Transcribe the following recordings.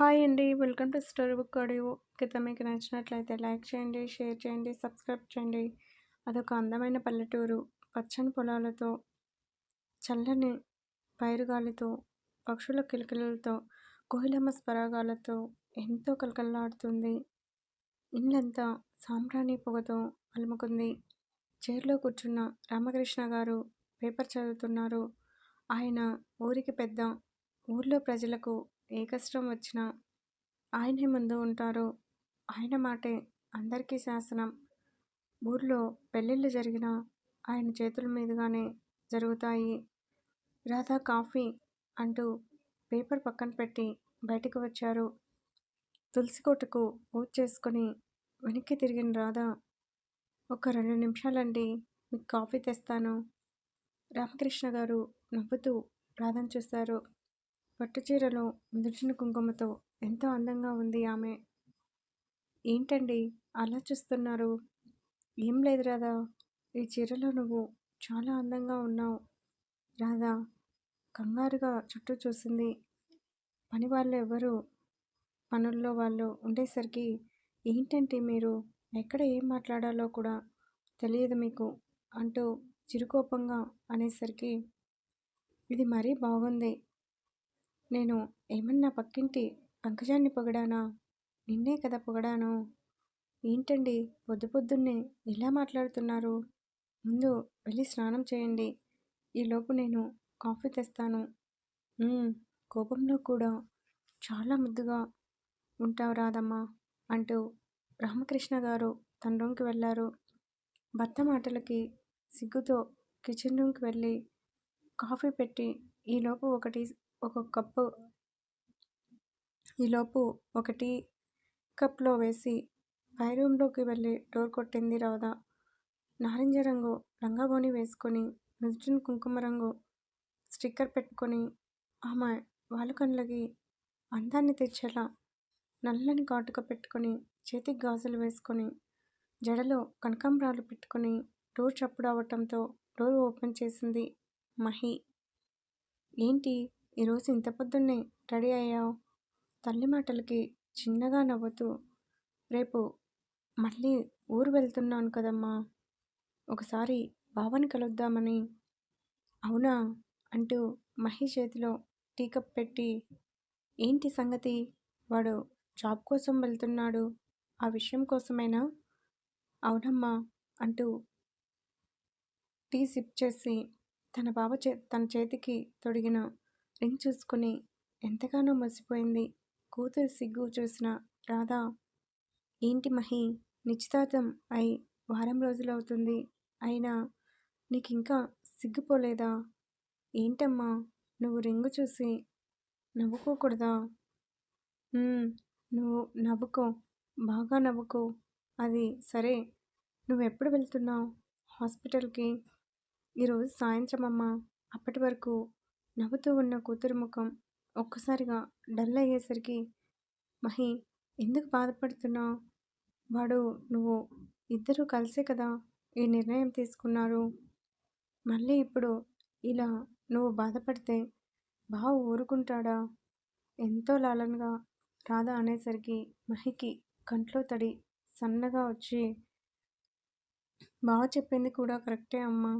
Hi అండి. Welcome to story book audio. కింద మీకు నచ్చినట్లయితే లైక్ చేయండి షేర్ చేయండి సబ్స్క్రైబ్ చేయండి. అదొక అందమైన పల్లెటూరు. పచ్చని పొలాలతో చల్లని పైరుగాలితో పక్షుల కిలకిలతో కోహిలమ్మ స్వరాగాలతో ఎంతో కలకల్లాడుతుంది ఇల్లంతా సాంబ్రాణి పొగతో అలుముకుంది. చైర్లో కూర్చున్న రామకృష్ణ గారు పేపర్ చదువుతున్నారు. ఆయన ఊరికి పెద్ద ఊర్లో ప్రజలకు ఏ కష్టం వచ్చినా ఆయనే ముందు ఉంటారు. ఆయన మాటే అందరికీ శాసనం. ఊర్లో పెళ్ళిళ్ళు జరిగినా ఆయన చేతుల మీదుగానే జరుగుతాయి. రాధా కాఫీ అంటూ పేపర్ పక్కన పెట్టి బయటకు వచ్చారు. తులసి కోటకు పూజ చేసుకొని వెనక్కి తిరిగిన రాధా ఒక రెండు నిమిషాలండి మీకు కాఫీ తెస్తాను. రామకృష్ణ గారు నవ్వుతూ రాధను చూస్తారు పట్టు చీరలో ముదిరిచిన కుంకుమతో ఎంతో అందంగా ఉంది ఆమె. ఏంటండి? అలా చూస్తున్నారు. ఏం లేదు రాధా. ఈ చీరలో నువ్వు చాలా అందంగా ఉన్నావు రాధా. కంగారుగా చుట్టూ చూసింది. పని వాళ్ళు ఎవరు? పనుల్లో వాళ్ళు ఉండేసరికి ఏంటంటే మీరు? ఎక్కడ ఏం మాట్లాడాలో కూడా తెలియదు మీకు అంటూ చిరుకోపంగా అనేసరికి ఇది మరీ బాగుంది. నేను ఏమన్నా పక్కింటి అంకజాన్ని పొగడానా? నిన్నే కదా పొగడాను. ఏంటండి పొద్దు పొద్దున్నే ఇలా మాట్లాడుతున్నారు? ముందు వెళ్ళి స్నానం చేయండి. ఈలోపు నేను కాఫీ తెస్తాను. కోపంలో కూడా చాలా ముద్దుగా ఉంటావు రాదమ్మా అంటూ రామకృష్ణ గారు తన రూమ్కి వెళ్ళారు భర్త మాటలకి సిగ్గుతో కిచెన్ రూమ్కి వెళ్ళి కాఫీ పెట్టి ఈలోపు ఒకటి ఒక కప్పు ఈలోపు ఒకటి కప్లో వేసి పై రూమ్లోకి వెళ్ళి డోర్ కొట్టింది రాధ నారింజ రంగు లంగాబోని వేసుకొని నుజున్ కుంకుమ రంగు స్టిక్కర్ పెట్టుకొని ఆమె వాళ్ళ కళ్ళకి అందాన్ని తెచ్చేలా నల్లని కాటుక పెట్టుకొని చేతికి గాజులు వేసుకొని జడలో కనకాంబరాలు పెట్టుకొని డోర్ చప్పుడు అవటంతో డోర్ ఓపెన్ చేసింది మహి. ఏంటి? ఈరోజు ఇంత పొద్దున్నే రెడీ అయ్యావు? తల్లి మాటలకి చిన్నగా నవ్వుతూ రేపు మళ్ళీ ఊరు వెళ్తున్నాను కదమ్మా. ఒకసారి బావని కలుద్దామని. అవునా? అంటూ మహి చేతిలో టీకప్ పెట్టి ఏంటి సంగతి? వాడు జాబ్ కోసం వెళ్తున్నాడు. ఆ విషయం కోసమేనా? అవునమ్మా అంటూ టీ సిప్ చేసి తన బావ చే తన చేతికి తొడిగిన రింగ్ చూసుకుని ఎంతగానో మసిపోయింది. కూతురు సిగ్గు చూసిన రాధా ఏంటి మహి నిశ్చితార్థం అయి వారం రోజులవుతుంది అయినా నీకు ఇంకా సిగ్గుపోలేదా? ఏంటమ్మా నువ్వు రింగు చూసి నవ్వుకోకూడదా? నువ్వు నవ్వుకో బాగా నవ్వుకో. అది సరే నువ్వెప్పుడు వెళ్తున్నావు? హాస్పిటల్కి? ఈరోజు సాయంత్రం అమ్మా అప్పటి వరకు నవ్వుతూ ఉన్న కూతురు ముఖం ఒక్కసారిగా డల్ అయ్యేసరికి మహి ఎందుకు బాధపడుతున్నావు? వాడు నువ్వు ఇద్దరూ కలిసే కదా ఈ నిర్ణయం తీసుకున్నారు. మళ్ళీ ఇప్పుడు ఇలా నువ్వు బాధపడితే బావ ఊరుకుంటాడా? ఎంతో లాలనగా రాధ అనేసరికి మహికి కంట్లో తడి సన్నగా వచ్చి బావ చెప్పింది కూడా కరెక్టే అమ్మా.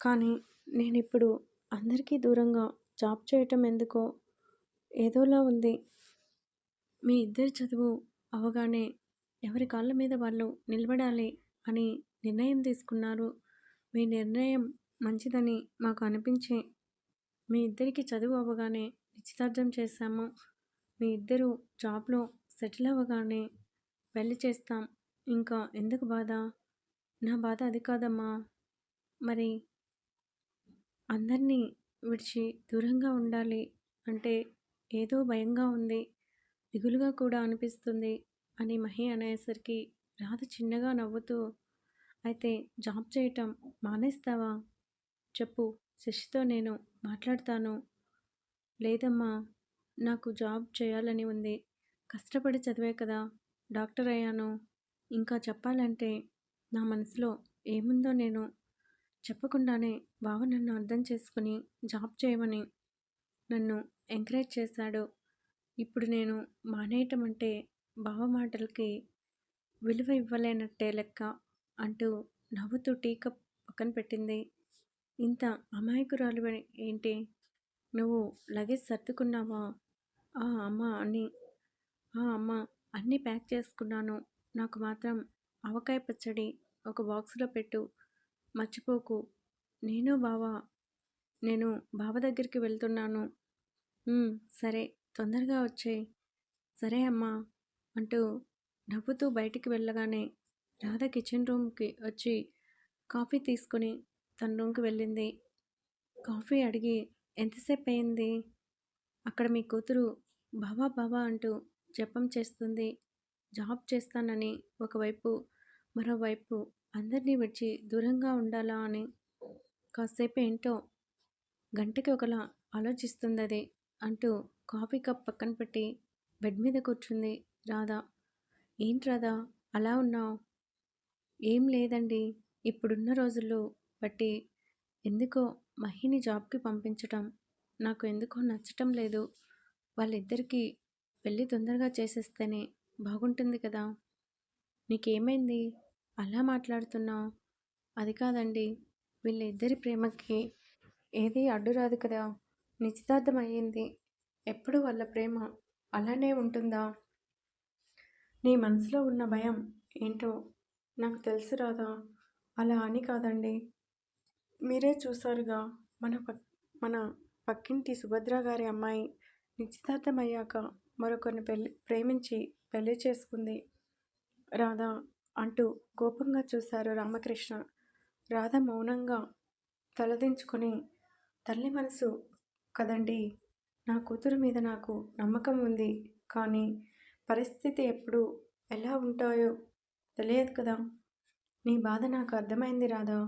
కానీ నేను ఇప్పుడు అందరికీ దూరంగా జాబ్ చేయటం ఎందుకో ఏదోలా ఉంది. మీ ఇద్దరి చదువు అవగానే ఎవరి కాళ్ళ మీద వాళ్ళు నిలబడాలి అని నిర్ణయం తీసుకున్నారు. మీ నిర్ణయం మంచిదని మాకు అనిపించే మీ ఇద్దరికి చదువు అవ్వగానే నిశ్చితార్థం చేశాము. మీ ఇద్దరు జాబ్లో సెటిల్ అవ్వగానే పెళ్ళి చేస్తాం. ఇంకా ఎందుకు బాధ? నా బాధ అది కాదమ్మా. మరి అందరినీ విడిచి దూరంగా ఉండాలి అంటే ఏదో భయంగా ఉంది దిగులుగా కూడా అనిపిస్తుంది అని మహి అనేసరికి రాధ చిన్నగా నవ్వుతూ అయితే జాబ్ చేయటం మానేస్తావా? చెప్పు శశితో నేను మాట్లాడతాను. లేదమ్మా నాకు జాబ్ చేయాలని ఉంది. కష్టపడి చదివే కదా డాక్టర్ అయ్యాను. ఇంకా చెప్పాలంటే నా మనసులో ఏముందో నేను చెప్పకుండానే బావ నన్ను అర్థం చేసుకుని జాబ్ చేయమని నన్ను ఎంకరేజ్ చేశాడు. ఇప్పుడు నేను మానేయటం అంటే బావ మాటలకి విలువ ఇవ్వలేనట్టే లెక్క అంటూ నవ్వుతూ టీ కప్ పక్కన పెట్టింది. ఇంత అమాయకురాలు ఏంటి? నువ్వు లగేజ్ సర్దుకున్నావా? ఆ అమ్మ అని ఆ అమ్మ అన్నీ ప్యాక్ చేసుకున్నాను. నాకు మాత్రం ఆవకాయ పచ్చడి ఒక బాక్స్లో పెట్టు. మర్చిపోకు. నేను బావా నేను బావ దగ్గరికి వెళ్తున్నాను. సరే తొందరగా వచ్చే సరే అమ్మా అంటూ నవ్వుతూ బయటికి వెళ్ళగానే రాధ కిచెన్ రూమ్కి వచ్చి కాఫీ తీసుకుని తన రూమ్కి వెళ్ళింది. కాఫీ అడిగి ఎంతసేపు అయింది? అక్కడ మీ కూతురు బావా బావా అంటూ జపం చేస్తుంది. జాబ్ చేస్తానని ఒకవైపు మరోవైపు అందరినీ విడిచి దూరంగా ఉండాలా అని కాసేపు ఏంటో గంటకి ఒకలా ఆలోచిస్తుంది అది అంటూ కాఫీ కప్ పక్కన పెట్టి బెడ్ మీద కూర్చుంది రాధా. ఏంటి రాధా అలా ఉన్నావు? ఏం లేదండి. ఇప్పుడున్న రోజుల్లో బట్టి ఎందుకో మహిని జాబ్కి పంపించటం నాకు ఎందుకో నచ్చటం లేదు. వాళ్ళిద్దరికీ పెళ్ళి తొందరగా చేసేస్తేనే బాగుంటుంది కదా. నీకేమైంది? అలా మాట్లాడుతున్నావు? అది కాదండి. వీళ్ళిద్దరి ప్రేమకి ఏది అడ్డు రాదు కదా. నిశ్చితార్థం అయ్యింది. ఎప్పుడు వాళ్ళ ప్రేమ అలానే ఉంటుందా? నీ మనసులో ఉన్న భయం ఏంటో నాకు తెలుసు రాదా అలా అని కాదండి. మీరే చూసారుగా మన పక్ మన పక్కింటి సుభద్ర గారి అమ్మాయి నిశ్చితార్థం అయ్యాక మరొకరిని పెళ్ళి ప్రేమించి పెళ్ళి చేసుకుంది. రాధా అంటూ కోపంగా చూశారు రామకృష్ణ. రాధ మౌనంగా తలదించుకొని తల్లి మనసు కదండి నా కూతురు మీద నాకు నమ్మకం ఉంది కానీ పరిస్థితి ఎప్పుడు ఎలా ఉంటాయో తెలియదు కదా. నీ బాధ నాకు అర్థమైంది రాధా.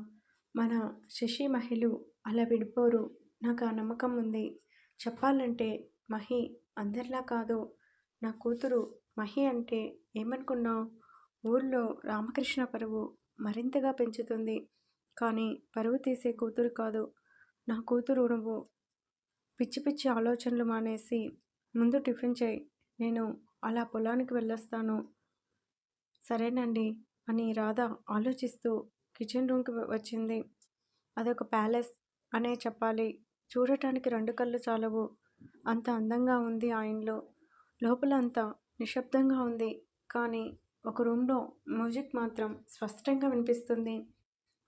మన శశి మహిళలు అలా విడిపోరు నాకు ఆ నమ్మకం ఉంది. చెప్పాలంటే మహి అందరిలా కాదు. నా కూతురు మహి అంటే ఏమనుకున్నావు? ఊళ్ళో రామకృష్ణ పరువు మరింతగా పెంచుతుంది. కానీ పరువు తీసే కూతురు కాదు. నా కూతురు నువ్వు. పిచ్చి పిచ్చి ఆలోచనలు మానేసి ముందు టిఫిన్ చేయి. నేను అలా పొలానికి వెళ్ళొస్తాను. సరేనండి అని రాధ ఆలోచిస్తూ కిచెన్ రూమ్కి వచ్చింది. అదొక ప్యాలెస్ అనే చెప్పాలి. చూడటానికి రెండు కళ్ళు చాలవు. అంత అందంగా ఉంది ఆ ఇంట్లో లోపల అంతా నిశ్శబ్దంగా ఉంది. కానీ ఒక రూమ్లో మ్యూజిక్ మాత్రం స్పష్టంగా వినిపిస్తుంది.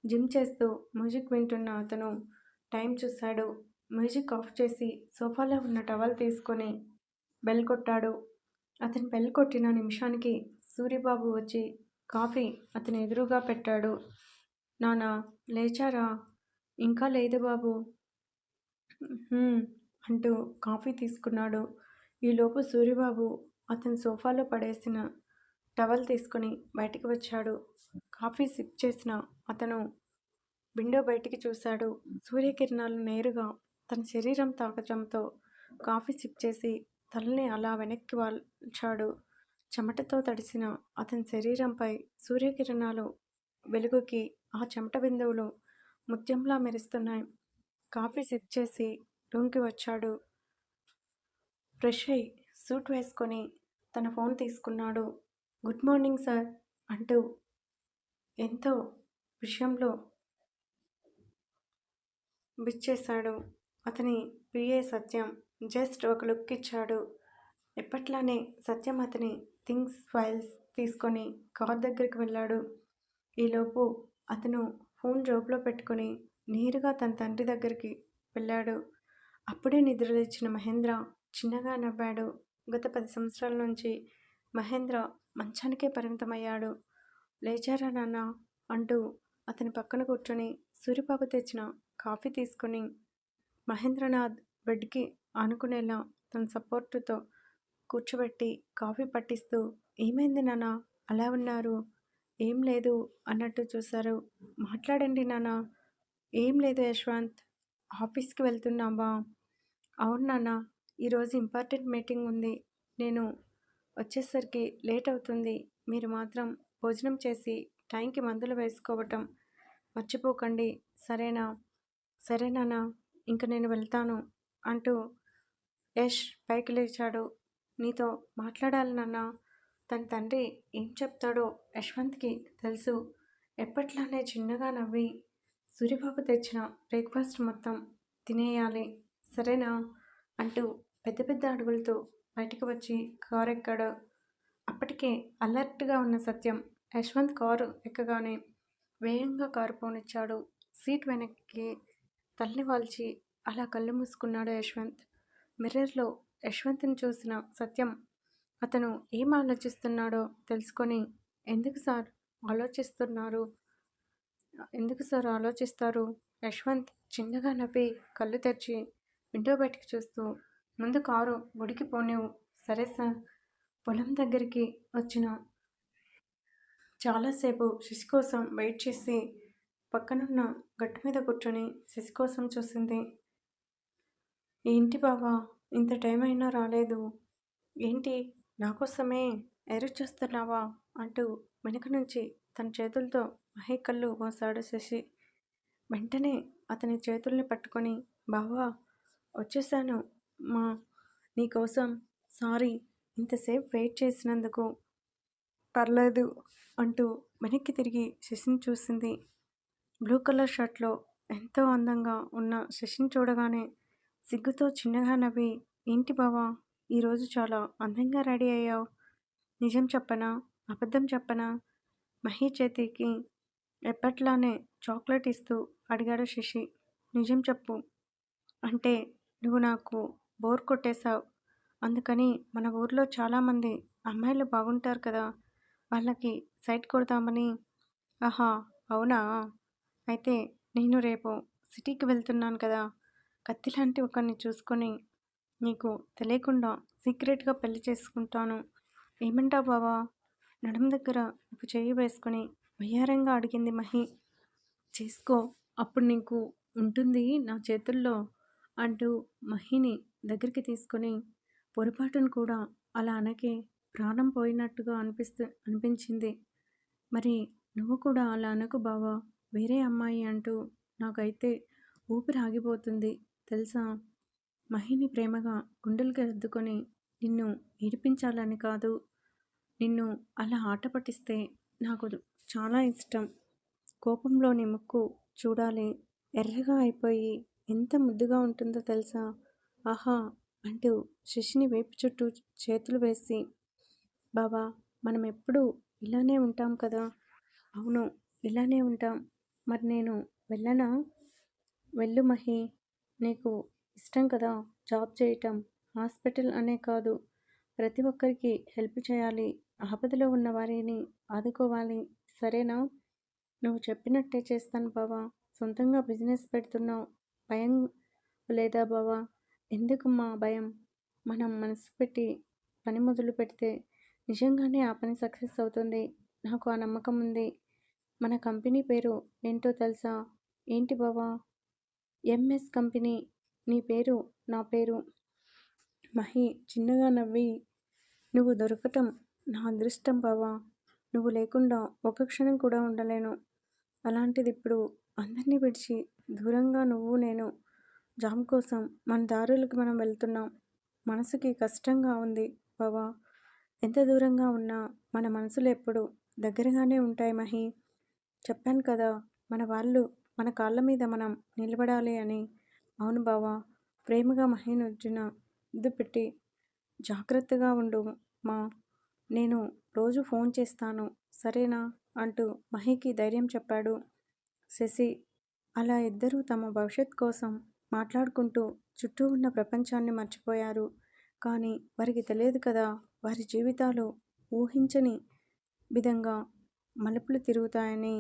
జిమ్ చేస్తూ మ్యూజిక్ వింటున్న అతను టైం చూశాడు. మ్యూజిక్ ఆఫ్ చేసి సోఫాలో ఉన్న టవల్ తీసుకొని బెల్ కొట్టాడు. అతను బెల్ కొట్టిన నిమిషానికి సూరిబాబు వచ్చి కాఫీ అతని ఎదురుగా పెట్టాడు. నానా లేచారా? ఇంకా లేదు బాబు. అంటూ కాఫీ తీసుకున్నాడు. ఈలోపు సూరిబాబు అతని సోఫాలో పడేసిన టవల్ తీసుకొని బయటికి వచ్చాడు. కాఫీ సిప్ చేసిన అతను విండో బయటికి చూశాడు. సూర్యకిరణాలు నేరుగా తన శరీరం తాకటంతో కాఫీ సిప్ చేసి తలని అలా వెనక్కి వాల్చాడు. చెమటతో తడిసిన అతని శరీరంపై సూర్యకిరణాలు వెలుగుకి ఆ చెమట బిందువులు ముత్యంలా మెరుస్తున్నాయి. కాఫీ సిప్ చేసి రూమ్కి వచ్చాడు. ఫ్రెష్ అయి సూట్ వేసుకొని తన ఫోన్ తీసుకున్నాడు. గుడ్ మార్నింగ్ సార్ అంటూ ఎంతో విషయంలో బిచ్చేశాడు. అతని పిఏ సత్యం జస్ట్ ఒక లుక్ ఇచ్చాడు. ఎప్పట్లానే సత్యం అతని థింగ్స్ ఫైల్స్ తీసుకొని కార్ దగ్గరికి వెళ్ళాడు. ఈలోపు అతను ఫోన్ జోబులో పెట్టుకొని నేరుగా తన తండ్రి దగ్గరికి వెళ్ళాడు. అప్పుడే నిద్రలేచిన మహేంద్ర చిన్నగా నవ్వాడు. గత పది సంవత్సరాల నుంచి మహేంద్ర మంచానికే పరిమితమయ్యాడు. లేచారా నాన్న అంటూ అతని పక్కన కూర్చొని సూర్యబాబు తెచ్చిన కాఫీ తీసుకొని మహేంద్రనాథ్ బెడ్కి ఆనుకునేలా తన సపోర్టుతో కూర్చోబెట్టి కాఫీ పట్టిస్తూ ఏమైంది నాన్న? అలా ఉన్నారు? ఏం లేదు అన్నట్టు చూశారు. మాట్లాడండి నాన్న. ఏం లేదు యశ్వంత్. ఆఫీస్కి వెళ్తున్నావా అవును నాన్న ఈరోజు ఇంపార్టెంట్ మీటింగ్ ఉంది. నేను వచ్చేసరికి లేట్ అవుతుంది. మీరు మాత్రం భోజనం చేసి టైంకి మందులు వేసుకోవటం మర్చిపోకండి. సరేనా? సరేనానా? ఇంక నేను వెళ్తాను అంటూ యష్ పైకి లేచాడు. నీతో మాట్లాడాలి నాన్న. తన తండ్రి ఏం చెప్తాడో యశ్వంత్కి తెలుసు. ఎప్పట్లానే చిన్నగా నవ్వి సూర్యబాబు తెచ్చిన బ్రేక్ఫాస్ట్ మొత్తం తినేయాలి. సరేనా? అంటూ పెద్ద పెద్ద అడుగులతో బయటకు వచ్చి కారు ఎక్కాడు. అప్పటికే అలర్ట్గా ఉన్న సత్యం యశ్వంత్ కారు ఎక్కగానే వేగంగా కారు పోనిచ్చాడు. సీట్ వెనక్కి తల్లి వాల్చి అలా కళ్ళు మూసుకున్నాడు యశ్వంత్. మిర్రర్లో యశ్వంత్ని చూసిన సత్యం అతను ఏం ఆలోచిస్తున్నాడో తెలుసుకొని ఎందుకు సార్ ఆలోచిస్తున్నారు? ఎందుకు సార్ ఆలోచిస్తారు? యశ్వంత్ చిన్నగా నవ్వి కళ్ళు తెరిచి విండో బయటికి చూస్తూ ముందు కారు గుడికి పోనేవు సరే సార్. పొలం దగ్గరికి వచ్చిన చాలాసేపు శశి కోసం వెయిట్ చేసి పక్కనున్న గట్టు మీద కూర్చొని శశి కోసం చూసింది. ఏంటి బావా? ఇంత టైం అయినా రాలేదు. ఏంటి? నా కోసమే ఎరు చూస్తున్నావా? అంటూ వెనుక నుంచి తన చేతులతో మహి కళ్ళు మోసాడు శశి. వెంటనే అతని చేతుల్ని పట్టుకొని బావా వచ్చేసాను. మా నీకోసం సారీ ఇంతసేపు వెయిట్ చేసినందుకు పర్లేదు అంటూ వెనక్కి తిరిగి శశిని చూసింది. బ్లూ కలర్ షర్ట్లో ఎంతో అందంగా ఉన్న శశిని చూడగానే సిగ్గుతో చిన్నగా నవ్వి ఏంటి బావా ఈరోజు చాలా అందంగా రెడీ అయ్యావు. నిజం చెప్పనా? అబద్ధం చెప్పనా? మహి చేతికి ఎప్పట్లానే చాక్లెట్ ఇస్తూ అడిగాడు శశి. నిజం చెప్పు. అంటే నువ్వు నాకు బోర్ కొట్టేశావు. అందుకని మన ఊర్లో చాలామంది అమ్మాయిలు బాగుంటారు కదా వాళ్ళకి సైట్ కొడదామని. ఆహా అవునా? అయితే నేను రేపు సిటీకి వెళ్తున్నాను కదా కత్తి లాంటి ఒకరిని చూసుకొని నీకు తెలియకుండా సీక్రెట్గా పెళ్ళి చేసుకుంటాను. ఏమంటావు బావా? నడుం దగ్గర ఒక చెయ్యి వేసుకొని వయ్యారంగా అడిగింది మహి. చేసుకో అప్పుడు నీకు ఉంటుంది నా చేతుల్లో అంటూ మహిని దగ్గరికి తీసుకొని పొరపాటును కూడా అలా అనకే ప్రాణం పోయినట్టుగా అనిపిస్తు అనిపించింది. మరి నువ్వు కూడా అలా అనకు బావా వేరే అమ్మాయి అంటూ నాకైతే ఊపిరి ఆగిపోతుంది తెలుసా? మహిని ప్రేమగా గుండెలకి అద్దుకొని నిన్ను ఏడిపించాలని కాదు నిన్ను అలా ఆట పట్టిస్తే నాకు చాలా ఇష్టం. కోపంలోని ముక్కు చూడాలి ఎర్రగా అయిపోయి ఎంత ముద్దుగా ఉంటుందో తెలుసా? ఆహా! అంటూ శశిని వైపు చుట్టూ చేతులు వేసి బాబా మనం ఎప్పుడూ ఇలానే ఉంటాం కదా! అవును ఇలానే ఉంటాం. మరి నేను వెళ్ళనా? వెళ్ళు మహి నీకు ఇష్టం కదా జాబ్ చేయటం. హాస్పిటల్ అనే కాదు. ప్రతి ఒక్కరికి హెల్ప్ చేయాలి. ఆపదలో ఉన్న వారిని ఆదుకోవాలి. సరేనా? నువ్వు చెప్పినట్టే చేస్తాను బావా. సొంతంగా బిజినెస్ పెడుతున్నావు. భయం లేదా బావా? ఎందుకమ్మా భయం? మనం మనసు పెట్టి పని మొదలు పెడితే నిజంగానే ఆ పని సక్సెస్ అవుతుంది. నాకు ఆ నమ్మకం ఉంది. మన కంపెనీ పేరు ఏంటో తెలుసా? ఏంటి బావా? MS company. నీ పేరు నా పేరు. మహి చిన్నగా నవ్వి నువ్వు దొరకటం నా అదృష్టం బావా. నువ్వు లేకుండా ఒక క్షణం కూడా ఉండలేను. అలాంటిది ఇప్పుడు అందరినీ విడిచి దూరంగా నువ్వు నేను జాబ్ కోసం మన దారులకు మనం వెళ్తున్నాం. మనసుకి కష్టంగా ఉంది బావా. ఎంత దూరంగా ఉన్నా మన మనసులు ఎప్పుడు దగ్గరగానే ఉంటాయి మహి. చెప్పాను కదా మన వాళ్ళు మన కాళ్ళ మీద మనం నిలబడాలి అని. అవును బావా. ప్రేమగా మహి నుజ్జున పెట్టి జాగ్రత్తగా ఉండు మా. నేను రోజు ఫోన్ చేస్తాను సరేనా? అంటూ మహికి ధైర్యం చెప్పాడు శశి. అలా ఇద్దరూ తమ భవిష్యత్ కోసం మాట్లాడుకుంటూ చుట్టూ ఉన్న ప్రపంచాన్ని మర్చిపోయారు. కానీ వారికి తెలియదు కదా వారి జీవితాలు ఊహించని విధంగా మలుపులు తిరుగుతాయని